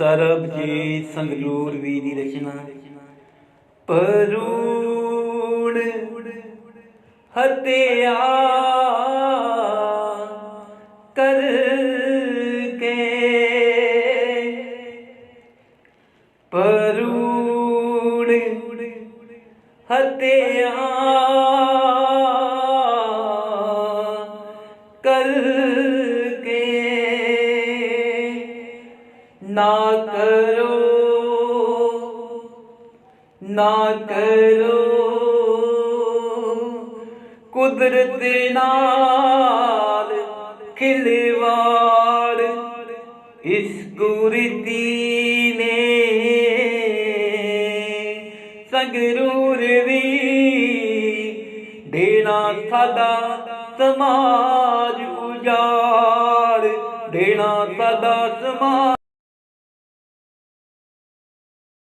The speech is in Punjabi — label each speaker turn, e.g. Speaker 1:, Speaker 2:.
Speaker 1: ਸਰਬਜੀਤ ਸੰਗਰੂਰ ਵੀ ਦੀ ਰਚਨਾ। ਪਰੂਣ ਹਤਿਆ ਕਰ ਕਰਕੇ ਪਰੂਣ ਹਤਿਆ ਕਰ ਨਾ ਕਰੋ ਨਾ ਕਰੋ। ਕੁਦਰਤ ਨਾਲ ਖਿਲਵਾੜ ਇਸ ਗੁਰਦੀ ਨੇ। ਸੰਗਰੂਰ ਵੀ ਦੇਣਾ ਸਾਡਾ ਸਮਾਜ ਉਜਾੜ ਦੇਣਾ ਸਾਡਾ ਸਮਾਜ